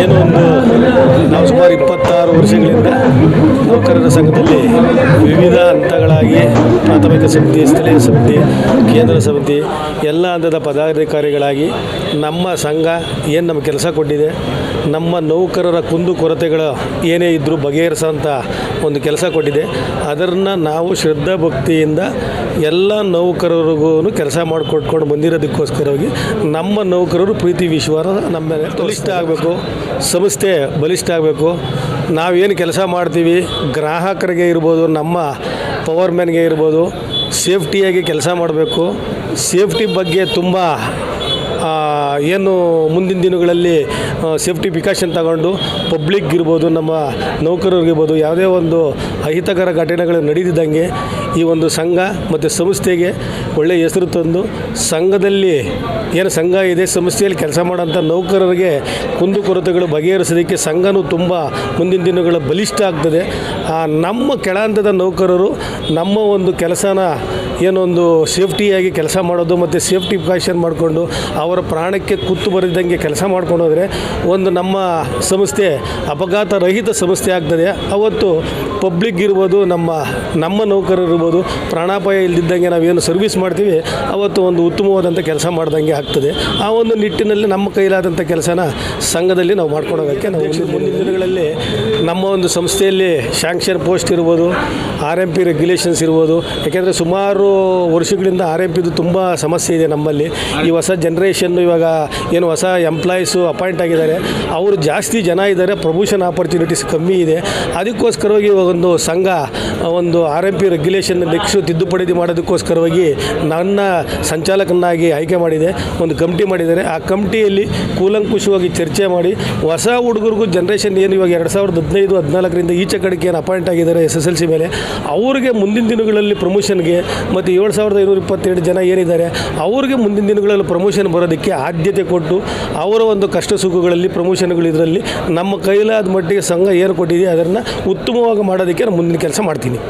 ಏನು ಒಂದು ನಾವು ಸುಮಾರು ಇಪ್ಪತ್ತಾರು ವರ್ಷಗಳಿಂದ ನೌಕರರ ಸಂಘದಲ್ಲಿ ವಿವಿಧ ಹಂತಗಳಾಗಿ ಪ್ರಾಥಮಿಕ ಸಮಿತಿ, ಸ್ಥಳೀಯ ಸಮಿತಿ, ಕೇಂದ್ರ ಸಮಿತಿ, ಎಲ್ಲ ಹಂತದ ಪದಾಧಿಕಾರಿಗಳಾಗಿ ನಮ್ಮ ಸಂಘ ಏನು ನಮ್ಮ ಕೆಲಸ ಕೊಟ್ಟಿದೆ, ನಮ್ಮ ನೌಕರರ ಕುಂದು ಕೊರತೆಗಳು ಏನೇ ಇದ್ದರೂ ಬಗೆಹರಿಸೋಂಥ ಒಂದು ಕೆಲಸ ಕೊಟ್ಟಿದೆ. ಅದನ್ನು ನಾವು ಶ್ರದ್ಧಾ ಭಕ್ತಿಯಿಂದ ಎಲ್ಲ ನೌಕರರಿಗೂ ಕೆಲಸ ಮಾಡಿಕೊಟ್ಕೊಂಡು ಬಂದಿರೋದಕ್ಕೋಸ್ಕರವಾಗಿ ನಮ್ಮ ನೌಕರರು ಪ್ರೀತಿ ವಿಶ್ವಾಸ ನಮ್ಮ ಬಲಿಷ್ಠ ಆಗಬೇಕು, ಸಂಸ್ಥೆ ಬಲಿಷ್ಠ ಆಗಬೇಕು. ನಾವೇನು ಕೆಲಸ ಮಾಡ್ತೀವಿ, ಗ್ರಾಹಕರಿಗೆ ಇರ್ಬೋದು ನಮ್ಮ ಪವರ್ ಮ್ಯಾನ್ಗೆ ಇರ್ಬೋದು ಸೇಫ್ಟಿಯಾಗಿ ಕೆಲಸ ಮಾಡಬೇಕು. ಸೇಫ್ಟಿ ಬಗ್ಗೆ ತುಂಬ ಏನು ಮುಂದಿನ ದಿನಗಳಲ್ಲಿ ಸೇಫ್ಟಿ ಪ್ರಿಕಾಷನ್ ತಗೊಂಡು ಪಬ್ಲಿಕ್ ಇರ್ಬೋದು, ನಮ್ಮ ನೌಕರರಿಗಿರ್ಬೋದು ಯಾವುದೇ ಒಂದು ಅಹಿತಕರ ಘಟನೆಗಳು ನಡೆದಿದ್ದಂಗೆ ಈ ಒಂದು ಸಂಘ ಮತ್ತು ಸಂಸ್ಥೆಗೆ ಒಳ್ಳೆಯ ಹೆಸರು ತಂದು ಸಂಘದಲ್ಲಿ ಏನು ಸಂಘ ಇದೆ, ಸಂಸ್ಥೆಯಲ್ಲಿ ಕೆಲಸ ಮಾಡೋಂಥ ನೌಕರರಿಗೆ ಕುಂದುಕೊರತೆಗಳು ಬಗೆಹರಿಸೋದಕ್ಕೆ ಸಂಘನೂ ತುಂಬ ಮುಂದಿನ ದಿನಗಳ ಬಲಿಷ್ಠ ಆಗ್ತದೆ. ನಮ್ಮ ಕೆಳಹಂತದ ನೌಕರರು ನಮ್ಮ ಒಂದು ಕೆಲಸನ ಏನೊಂದು ಸೇಫ್ಟಿಯಾಗಿ ಕೆಲಸ ಮಾಡೋದು ಮತ್ತು ಸೇಫ್ಟಿ ಪ್ರಿಕಾಷನ್ ಮಾಡಿಕೊಂಡು ಅವರ ಪ್ರಾಣಕ್ಕೆ ಕುತ್ತು ಬರದಿದ್ದಂಗೆ ಕೆಲಸ ಮಾಡ್ಕೊಂಡು ಹೋದರೆ ಒಂದು ನಮ್ಮ ಸಂಸ್ಥೆ ಅಪಘಾತ ರಹಿತ ಸಂಸ್ಥೆ ಆಗ್ತದೆ. ಅವತ್ತು ಪಬ್ಲಿಕ್ ಇರ್ಬೋದು ನಮ್ಮ ನಮ್ಮ ನೌಕರರು ಇರ್ಬೋದು ಪ್ರಾಣಾಪಾಯ ಇಲ್ದಿದ್ದಂಗೆ ನಾವೇನು ಸರ್ವಿಸ್ ಮಾಡ್ತೀವಿ ಅವತ್ತು ಒಂದು ಉತ್ತಮವಾದಂಥ ಕೆಲಸ ಮಾಡ್ದಂಗೆ ಆಗ್ತದೆ. ಆ ಒಂದು ನಿಟ್ಟಿನಲ್ಲಿ ನಮ್ಮ ಕೈಲಾದಂಥ ಕೆಲಸನ ಸಂಘದಲ್ಲಿ ನಾವು ಮಾಡ್ಕೊಂಡೋಗೋಕ್ಕೆ ನಾವು ಮುಂದಿನ ಮುಂದಿನ ದಿನಗಳಲ್ಲಿ ನಮ್ಮ ಒಂದು ಸಂಸ್ಥೆಯಲ್ಲಿ ಶಾಂಕ್ಷನ್ ಪೋಸ್ಟ್ ಇರ್ಬೋದು ಆರ್ ಎಂ ಪಿ ರೆಗ್ಯುಲೇಷನ್ಸ್ ಇರ್ಬೋದು. ಯಾಕೆಂದರೆ ಸುಮಾರು ವರ್ಷಗಳಿಂದ ಆರ್ ಎಂ ಪಿದು ತುಂಬ ಸಮಸ್ಯೆ ಇದೆ ನಮ್ಮಲ್ಲಿ. ಈ ಹೊಸ ಜನ್ರೇಷನ್ನು ಇವಾಗ ಏನು ಹೊಸ ಎಂಪ್ಲಾಯೀಸು ಅಪಾಯಿಂಟ್ ಆಗಿದ್ದಾರೆ. ಅವರು ಜಾಸ್ತಿ ಜನ ಇದ್ದಾರೆ ಪ್ರಮೋಷನ್ ಆಪರ್ಚುನಿಟೀಸ್ ಕಮ್ಮಿ ಇದೆ. ಅದಕ್ಕೋಸ್ಕರವಾಗಿ ಒಂದು ಸಂಘ, ಒಂದು R M P regulation next ತಿದ್ದುಪಡಿ ಮಾಡೋದಕ್ಕೋಸ್ಕರವಾಗಿ ನನ್ನ ಸಂಚಾಲಕನಾಗಿ ಆಯ್ಕೆ ಮಾಡಿದೆ, ಒಂದು ಕಮಿಟಿ ಮಾಡಿದ್ದಾರೆ. ಆ ಕಮಿಟಿಯಲ್ಲಿ ಕೂಲಂಕುಷವಾಗಿ ಚರ್ಚೆ ಮಾಡಿ ಹೊಸ ಹುಡುಗರಿಗೂ ಜನ್ರೇಷನ್ ಏನು ಇವಾಗ ಎರಡು ಸಾವಿರದ ಹದಿನೈದು ಹದಿನಾಲ್ಕರಿಂದ ಈಚೆ ಕಡೆಗೆ ಏನು ಅಪಾಯಿಂಟ್ ಆಗಿದ್ದಾರೆ ಎಸ್ ಎಸ್ ಎಲ್ ಸಿ ಮೇಲೆ ಅವ್ರಿಗೆ ಮುಂದಿನ ದಿನಗಳಲ್ಲಿ ಪ್ರಮೋಷನ್ಗೆ ಮತ್ತು ಏಳು ಸಾವಿರದ ಐನೂರ ಇಪ್ಪತ್ತೆರಡು ಜನ ಏನಿದ್ದಾರೆ, ಅವ್ರಿಗೆ ಮುಂದಿನ ದಿನಗಳಲ್ಲಿ ಪ್ರಮೋಷನ್ ಬರೋದಕ್ಕೆ ಆದ್ಯತೆ ಕೊಟ್ಟು ಅವರ ಒಂದು ಕಷ್ಟ ಸುಖಗಳಲ್ಲಿ ಪ್ರಮೋಷನ್ಗಳು ಇದರಲ್ಲಿ ನಮ್ಮ ಕೈಲಾದ ಮಟ್ಟಿಗೆ ಸಂಘ ಏನು ಕೊಟ್ಟಿದೆ ಅದನ್ನು ಉತ್ತಮವಾಗಿ ಮಾಡೋದಕ್ಕೆ ನಾನು ಮುಂದಿನ ಕೆಲಸ ಮಾಡ್ತೀನಿ.